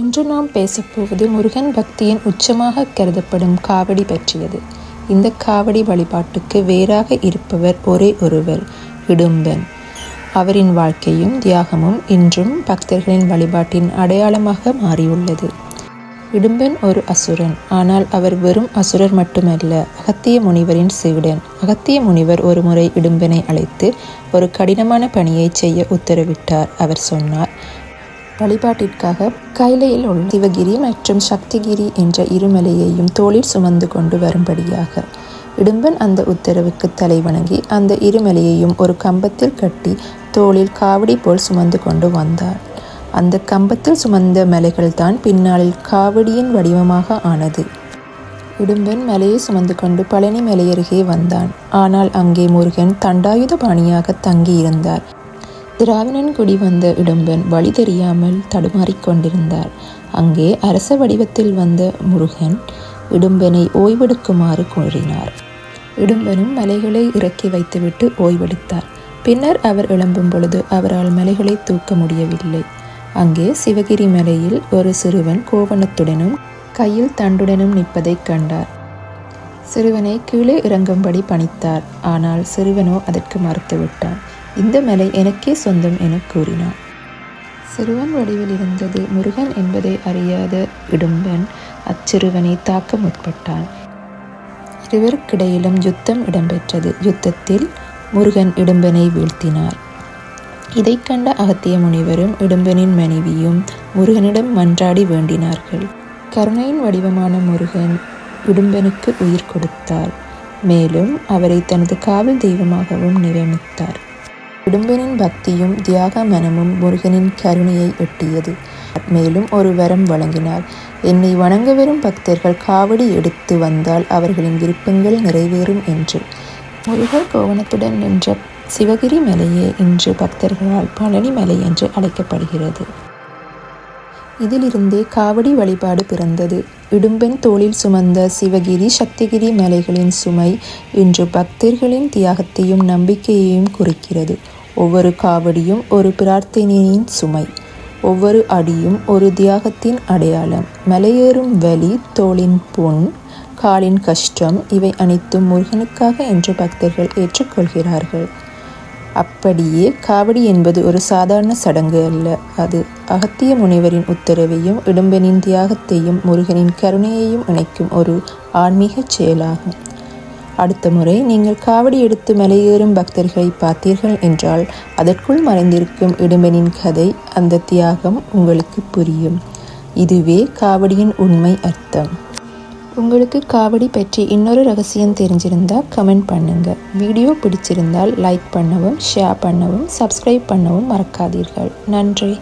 இன்று நாம் பேசப்போவது முருகன் பக்தியின் உச்சமாக கருதப்படும் காவடி பற்றியது. இந்த காவடி வழிபாட்டுக்கு வேறாக இருப்பவர் ஒரே ஒருவர் இடும்பன். அவரின் வாழ்க்கையும் தியாகமும் இன்றும் பக்தர்களின் வழிபாட்டின் அடையாளமாக மாறியுள்ளது. இடும்பன் ஒரு அசுரன் ஆனால் அவர் வெறும் அசுரர் மட்டுமல்ல அகத்திய முனிவரின் சீடன் அகத்திய முனிவர் ஒரு முறை இடும்பனை அழைத்து ஒரு கடினமான பணியை செய்ய உத்தரவிட்டார் அவர் சொன்னார். வழிபாட்டிற்காக கைலையில் உள்ள சிவகிரி மற்றும் சக்திகிரி என்ற இருமலையையும் தோளில் சுமந்து கொண்டு வரும்படியாக. இடும்பன் அந்த உத்தரவுக்கு தலை வணங்கி அந்த இருமலையையும் ஒரு கம்பத்தில் கட்டி தோளில் காவடி போல் சுமந்து கொண்டு வந்தார். அந்த கம்பத்தில் சுமந்த மலைகள்தான் பின்னாளில் காவடியின் வடிவமாக ஆனது. இடும்பன் மலையை சுமந்து கொண்டு பழனி மலையருகே வந்தான். ஆனால் அங்கே முருகன் தண்டாயுத பாணியாக தங்கியிருந்தார். திராவிடன் குடி வந்த இடும்பன் வழி தெரியாமல் தடுமாறிக் கொண்டிருந்தார். அங்கே அரச வடிவத்தில் வந்த முருகன் இடும்பனை ஓய்வெடுக்குமாறு கூறினார். இடும்பனும் மலைகளை இறக்கி வைத்துவிட்டு ஓய்வெடுத்தார். பின்னர் அவர் எழும்பும் பொழுது அவரால் மலைகளை தூக்க முடியவில்லை. அங்கே சிவகிரி மலையில் ஒரு சிறுவன் கோவணத்துடனும் கையில் தண்டுடனும் நிற்பதைக் கண்டார். சிறுவனை கீழே இறங்கும்படி பணித்தார். ஆனால் சிறுவனோ அதற்கு மறுத்துவிட்டான். இந்த மலை எனக்கே சொந்தம் என கூறினான். சிறுவன் வடிவில் இருந்தது முருகன் என்பதை அறியாத இடும்பன் அச்சிறுவனை தாக்க முற்பட்டான். இருவருக்கிடையிலும் யுத்தம் இடம்பெற்றது. யுத்தத்தில் முருகன் இடும்பனை வீழ்த்தினார். இதை கண்ட அகத்திய முனிவரும் இடும்பனின் மனைவியும் முருகனிடம் மன்றாடி வேண்டினார்கள். கருணையின் வடிவமான முருகன் இடும்பனுக்கு உயிர் கொடுத்தார். மேலும் அவரை தனது காவல் தெய்வமாகவும் நியமித்தார். இடும்பனின் பக்தியும் தியாக மனமும் முருகனின் கருணையை எட்டியது. மேலும் ஒரு வரம் வழங்கினார். என்னை வணங்க வரும் பக்தர்கள் காவடி எடுத்து வந்தால் அவர்களின் விருப்பங்கள் நிறைவேறும் என்று முருகர் கோவணத்துடன் நின்ற சிவகிரி மலையே இன்று பக்தர்களால் பழனி மலை என்று அழைக்கப்படுகிறது. இதிலிருந்தே காவடி வழிபாடு பிறந்தது. இடும்பன் தோளில் சுமந்த சிவகிரி சக்திகிரி மலைகளின் சுமை இன்று பக்தர்களின் தியாகத்தையும் நம்பிக்கையையும் குறிக்கிறது. ஒவ்வொரு காவடியும் ஒரு பிரார்த்தனையின் சுமை ஒவ்வொரு அடியும் ஒரு தியாகத்தின் அடையாளம். மலையேறும் வலி தோளின் புண் காலின் கஷ்டம் இவை அனைத்தும் முருகனுக்காக என்று பக்தர்கள் ஏற்றுக்கொள்கிறார்கள். அப்படியே காவடி என்பது ஒரு சாதாரண சடங்கு அல்ல அது அகத்திய முனிவரின் உத்தரவையும் இடும்பனின் தியாகத்தையும் முருகனின் கருணையையும் இணைக்கும் ஒரு ஆன்மீக செயலாகும். அடுத்த முறை நீங்கள் காவடி எடுத்து மலையேறும் பக்தர்களை பார்த்தீர்கள் என்றால் அதற்குள் மறைந்திருக்கும் இடும்பனின் கதை அந்த தியாகம் உங்களுக்கு புரியும். இதுவே காவடியின் உண்மை அர்த்தம். உங்களுக்கு காவடி பற்றி இன்னொரு ரகசியம் தெரிஞ்சிருந்தால் கமெண்ட் பண்ணுங்கள் வீடியோ பிடிச்சிருந்தால் லைக் பண்ணவும் ஷேர் பண்ணவும் சப்ஸ்கிரைப் பண்ணவும் மறக்காதீர்கள். நன்றி.